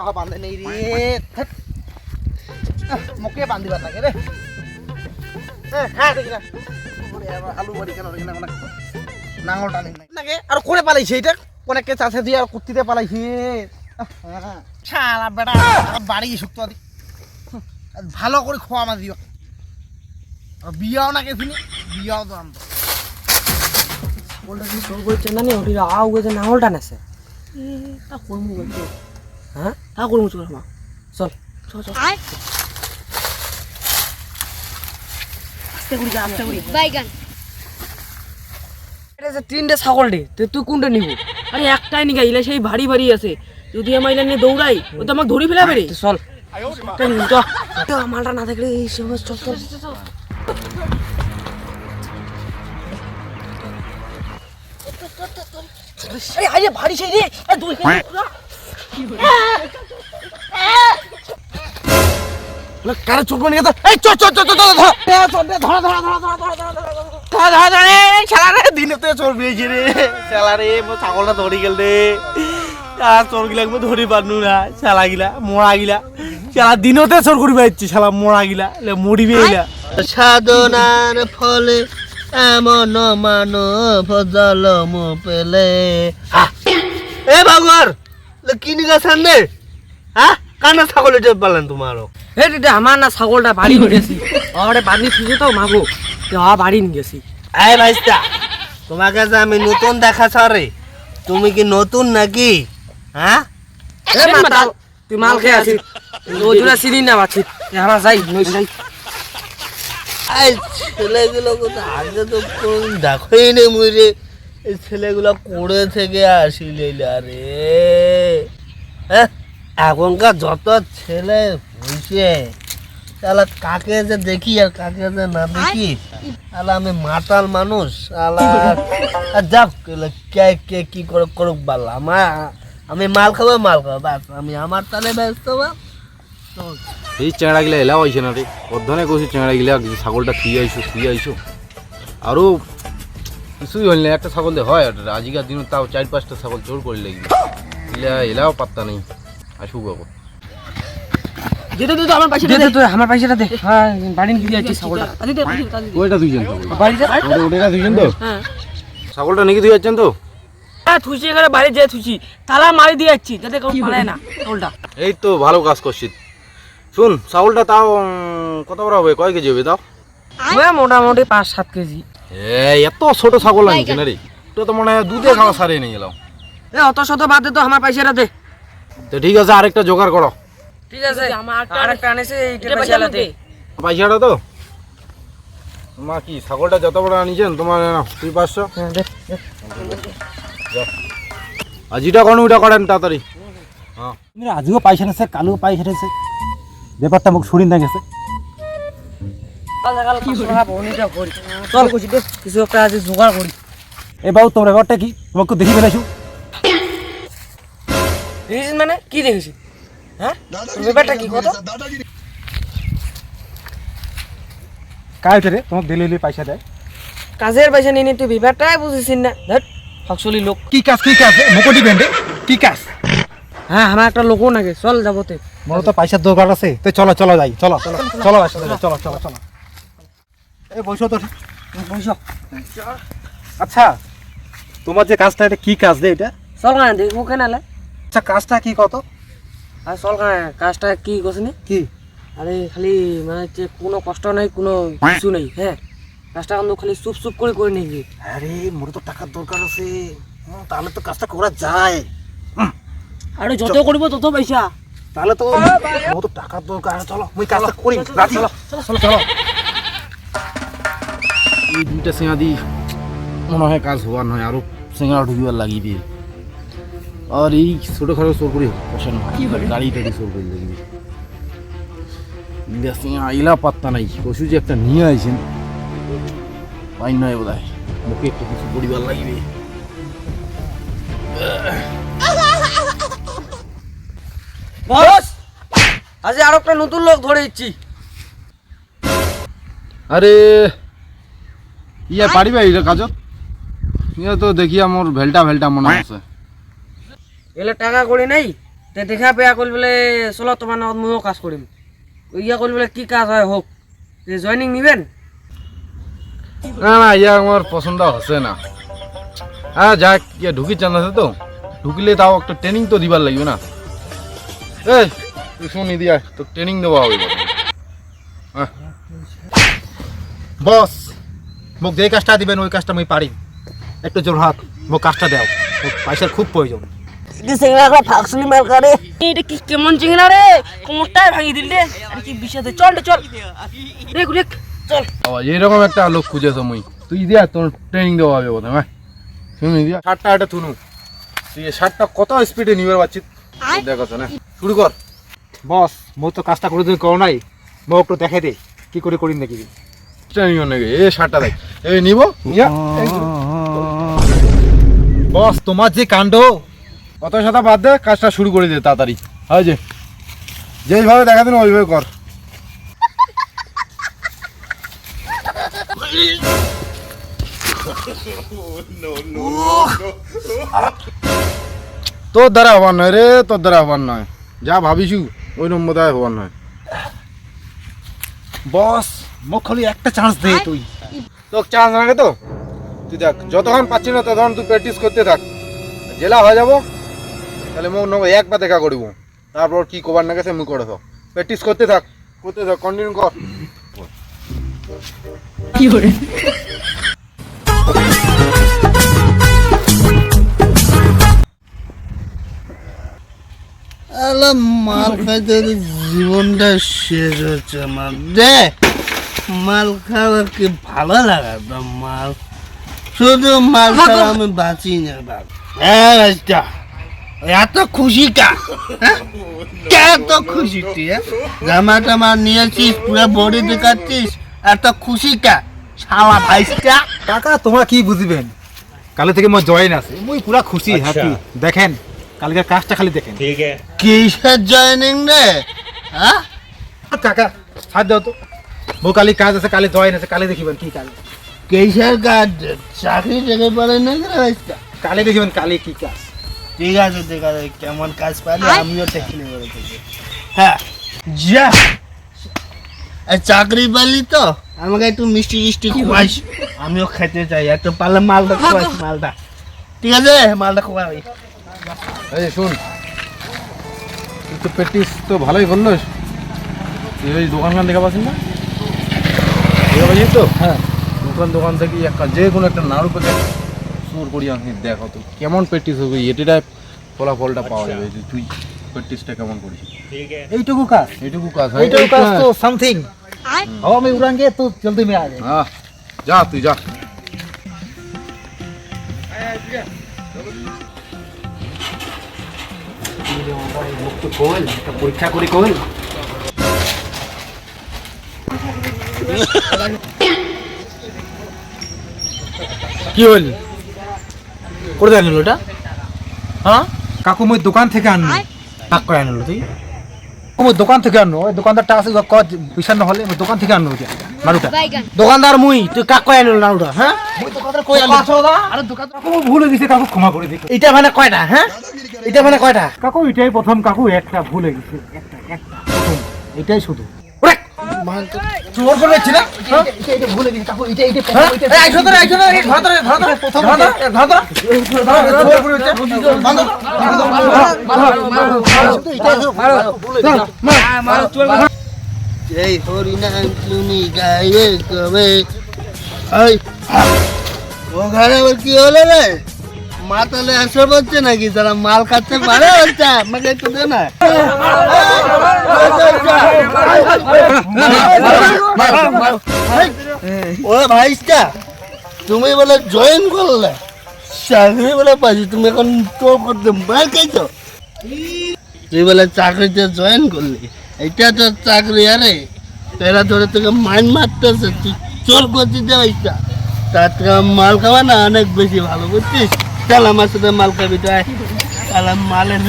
কাহ বান্ধে নেই রে। মোকে বান্ধিবার লাগে রে। হ্যাঁ দেখি না। আলু বাড়ি কেন না, না, নাঙল টানি নাই। নাকি আর করে পালাইছে এটা অনেককে চাষে দিয়ে আর কুত্তিতে পালাইছে। হ্যাঁ। শালা বেটা বাড়ি শুক্ত ভালো করে খোয়া মা দিও। আর বিয়াও না গেছিনি বিয়াও তো আনতো বলটা কি তোর বলছে না নি? ওটি আউ গেছে নাঙলটা নেছে। তা করমু বলছো হ্যাঁ? করমু চল মা চল। চল চল। আস্তে করি যা আস্তে করি বাইগান এটা যে তিনটে ছাগল ডে তুই কোনটা নিব? আরে একটাই নিগা ইলা সেই ভারী ভারী আছে। যদি আমার ইলা নিয়ে দৌড়াই ও তো আমাকে ধরি ফেলাবে রে। চল। মালটা না দেখলে এই সময় চল চল। চল, চল আরে আরে ভারী সেই রে। দুই কারে চোখ নিয়ে তো এই চো চো চো চো ধর ধর ধর ধর ধর ধর ধর ধর ধর ধর ধর এই শালা রে দিনে তো চোর পেয়েছি রে শালা রে মো ছাগলটা ধরি গেল রে আর চোর গিলা মো ধরি পারনু না শালা গিলা মোড়া গিলা শালা দিনতে চোর করি পাইছি শালা মোড়া গিলা লে মরিবে গিলা সাধনার ফলে এমন মানব জলম পেলে এ বাগর কিনি গাছান রে হ্যাঁ কানা ছাগল এটা পালেন তোমারও হে দিদা আমার না ছাগলটা বাড়ি গেছি বাড়ি থুছে তো মাগো হা বাড়ি নিয়ে গেছি এই ভাইস্তা তোমাকে যে আমি নতুন দেখাছ রে তুমি কি নতুন নাকি? হ্যাঁ এ মাতাল তুই মাল খেয়ে আছিস ওই চিনি না পাচ্ছি আমরা যাই নই যাই। এই ছেলেগুলো তো আগে তো দেখোই নে মুই রে এই ছেলেগুলো করে থেকে আসিলে রে হ্যাঁ এখনকার যত ছেলে হয়েছে তাহলে কাকে যে দেখি আর কাকে যে না দেখি তাহলে আমি মাতাল মানুষ যাক কে কে কি করে করুক বল, আমার, আমি মাল খাব মাল খাব, বাস, আমি আমার তালে ব্যস্ত তো এই চেংড়াগিলা এলাও আইছে না রে। অধ্যনে কইছি চেংড়াগিলা ছাগলটা থুই আইসো থুই আইছো। আরও কিছুই হইল না একটা ছাগল দিয়ে হয় এটা আজিকার দিন তাও চার পাঁচটা ছাগল চোর করে লাগবে এলা এলাও পাত্তা নেই আসুক বাবু দিতে আমার পয়সাটা দে তুই আমার পয়সাটা দে হ্যাঁ বাড়ি নিয়ে যাচ্ছি ছাগলটা ওইটা দুইজন ছাগল বাড়িতে ওটা ওটা দুইজন তো হ্যাঁ ছাগলটা নাকি দুই যাচ্ছেন তো হ্যাঁ থুচি এখানে থুচি তালা মারি দিয়ে যাচ্ছি যাতে কেউ পালায় না ছাগলটা এই তো ভালো কাজ করছিস শুন ছাগলটা তাও কত বড় হবে কয় কেজি হবে তাও মোটামুটি পাঁচ সাত কেজি এত ছোট ছাগল আনছে না রে তো তো মনে হয় দুধে খাওয়া সারে নিয়ে গেলাম। এ অত শত বাদ দে তো আমার পয়সাটা দে। তো ঠিক আছে আরেকটা জোগাড় করো। ঠিক আছে। আর একটা আনেছে এইটা পয়সাটা দে। পয়সাটা তো? মা কি ছাগলটা যত বড় আনিছেন তোমার তুই পাঁচশো। হ্যাঁ যেটা করেন ওইটা করেন তাড়াতাড়ি। হ্যাঁ। আজও পয়সা নেছে কালও পয়সা নেছে ব্যাপারটা মুখ শুনি না গেছে। চল। কুচি দে কিছু একটা আজ জোগাড় করি এ বাবু তোমার ব্যাপারটা কি তোমাকে দেখি মানে কি দেখেছিস হ্যাঁ তোর ব্যাপারটা কি কত? কাজ রে তোমাকে দিলে দিলে পয়সা দেয় কাজের পয়সা নিয়ে তুই ব্যাপারটাই বুঝেছিস না। ধর ফকসলি লোক। কি কাজ কি কাজ? মুকুটি বেন্ডে কি কাজ? হ্যাঁ আমার একটা লোকও নাকি চল যাবতে মোর তো পয়সার দরকার আছে। তো চলো চলো যাই। চলো চলো চলো চলো চলো চলো। এই বসো তো বসো। আচ্ছা তোমার যে কাজটা এটা কি কাজ রে এটা? চল কানে দেখব কেনালে আচ্ছা কাজটা কি কত? আর চল কানে কাজটা কি করছিনি কি? আরে খালি মানে হচ্ছে কোনো কষ্ট নাই কোনো কিছু নেই হ্যাঁ? কাজটা কিন্তু খালি চুপ চুপ করে করে নিবি। আরে মোর তো টাকার দরকার আছে। তাহলে তো কাজটা করা যায়। আরে যত করব তত পয়সা। তাহলে তো টাকার দরকার চলো মুই কাজটা করি। চলো চলো চলো। এই দুইটা সিঙা দি মনে হয় কাজ হওয়ার নয় আরও সিঙা ঢুকিবার লাগিবে আর এই ছোটখাটো চোর করে পয়সা নয় গাড়ি টাড়ি চোর করে লাগবে সিঙা ইলা পাত্তা নাই। পশু যে একটা নিয়ে আইছেন পাই নয় বোধ হয় মুখে একটু কিছু পরিবার লাগিবে বস আজ আর একটা নতুন লোক ধরে ইচ্ছি আরে ইয়া পারিবা এটা কাজত? ইয়া তো দেখি আমার ভেলটা ভেলটা মনে আছে। এলে টাকা করি নাই? তে দেখা পেয়া করি বলে চলো তোমার নামত ময়ও কাজ করিম ইয়া করি বলে কি কাজ হয় হোক জয়নিং নিবেন? না না ইয়া আমার পছন্দ হচ্ছে না। হ্যাঁ যাক ইয়া ঢুকি চান আছে তো। ঢুকিলে তাও একটা ট্রেনিং তো দিবার লাগবে না। এই তুই শুনি দিয়া তো ট্রেনিং দেওয়া হবে বস মোক যে কাজটা দিবেন ওই কাজটা আমি পারি একটু জোর হাত মোক কাজটা দাও মোক পয়সার খুব প্রয়োজন এটা কি কেমন চিংড়া রে কোমরটাই ভাঙি দিল রে আরে কি বিষাদে চল চল। রেক রেক চল। এরকম একটা লোক খুঁজেছ মুই। তুই দিয়া তোর ট্রেনিং দেওয়া হবে প্রথমে হ্যাঁ শুনি দিয়া। ষাটটা একটা তুনু তুই ষাটটা কত স্পিডে নিবার পারছিস দেখাছ না। শুরু কর। বস মোক তো কাজটা করে তুমি করো নাই। মোক একটু দেখে দে কি করে করিম দেখি। ট্রেনিং নাকি এ ষাটটা দেখ। এই নিব। বস, তোমার যে কাণ্ড কত সাথে বাদ দে, কাজটা শুরু করে দে তাড়াতাড়ি। হয় যে। যেইভাবে দেখা দিন, ওইভাবে কর। তোর দ্বারা হবার নয় রে, তোর দ্বারা হবার নয়। যা ভাবিছু, ওই নম্বর দ্বারা হবার নয়। বস। মোক খালি একটা চান্স দে তুই। তোকে চান্স লাগে তো? তুই দেখ যতক্ষণ পাচ্ছি না ততক্ষণ তুই প্র্যাকটিস করতে থাক। জেলা হয়ে যাব তাহলে মোক নেব একবার দেখা করিব। তারপর কি কবার না গেছে মুই করে থাক। প্র্যাকটিস করতে থাক করতে থাক কন্টিনিউ কর। আলা মাল খাইতে জীবনটা শেষ হচ্ছে আমার। দে! মাল খাওয়া কি ভালো লাগে তো মাল? শুধু মাল খাওয়া আমি বাঁচি না বাপ। হ্যাঁ এত খুশি কা? হ্যাঁ? এত খুশি তুই হ্যাঁ? জামা টামা নিয়েছিস পুরো বডি দেখাচ্ছিস এত খুশি কা? শালা ভাইসটা। কাকা তোমরা কি বুঝবেন? কালে থেকে মোর জয়েন আছে। মুই পুরা খুশি হ্যাপি দেখেন কালকের কাজটা খালি দেখেন। কিসের জয়েনিং রে হ্যাঁ? কাকা হাত দাও তো। মো কালি কাজ আছে কালি জয়েন আছে কালি দেখিবেন কি কাজ। কিসের কাজ? চাকরি থেকে পারে না কালি দেখিবেন কালি কি কাজ। ঠিক আছে ঠিক আছে কেমন কাজ পাইলে আমিও দেখে নেব হ্যাঁ যা। এই চাকরি পালি তো? আমাকে একটু মিষ্টি মিষ্টি খুয়াইস আমিও খেতে চাই একটু পারলে মালটা খুয়াইস মালটা ঠিক আছে মালটা খুয়াই এই শুন। তুই তো প্র্যাকটিস তো ভালোই করলোস তুই ওই দোকানখান দেখা পাচ্ছিস না? বুঝতে তো? হ্যাঁ। দোকান দোকান থেকে একটা যে কোনো একটা নাড়ু পেতে সুর করি আমি দেখো তো কেমন প্র্যাকটিস হবে? ফলাফলটা পাওয়া আচ্ছা। যাবে যে তুই প্র্যাকটিসটা কেমন করিস? এইটুকু কাজ এইটুকু কাজ এইটুকু কাজ তো সামথিং হ্যাঁ, উড়াঙ্গে তো জলদি মে হ্যাঁ যা তুই যা। পরীক্ষা করে কোল। কি হল করে দেন ওটা হ্যাঁ? কাকু মই দোকান থেকে আনলো। কাক করে আনলো তুই? মই দোকান থেকে আনলো। ওই দোকানদার টাকা আছে ক পয়সা নহলে মই দোকান থেকে আনলো ওটা নাড়ুটা দোকানদার মুই তুই কাক কয় আনিল না ওটা হ্যাঁ মই দোকানদার কই আনলো? আরে দোকান কাকু ভুল হয়ে গেছে কাকু ক্ষমা করে দিই এটা মানে কয়টা হ্যাঁ এটা মানে কয়টা? কাকু এটাই প্রথম কাকু একটা ভুল হয়ে গেছে একটা একটা। এটাই শুধু। চোর করে দিচ্ছি না হ্যাঁ? এটা এটা ভুল হয়ে গেছে কাকু এটা এটা এই আইসো আইসো ধর ধর প্রথম ধর ধর হরিনাম তুমি গাইবে কবে ও ঘরে কি হলো রে মাতালে আসর হচ্ছে নাকি? যারা মাল খাচ্ছে পারে হচ্ছে? আমাকে একটু দে না। ও তুমি বলে জয়েন করলে। চাকরি বলে পাইছি, তুমি এখন তো করতে মার খাইছো? তুই বলে চাকরিতে জয়েন করলি। এটা তো চাকরি, আরে। তেরা ধরে তোকে মাইন মারতেছে, তুই চোর করছিস দেওয়াইটা তার থেকে মাল খাওয়া না অনেক বেশি ভালো, বুঝছিস? চল আমার সাথে মাল খাবি তো মালের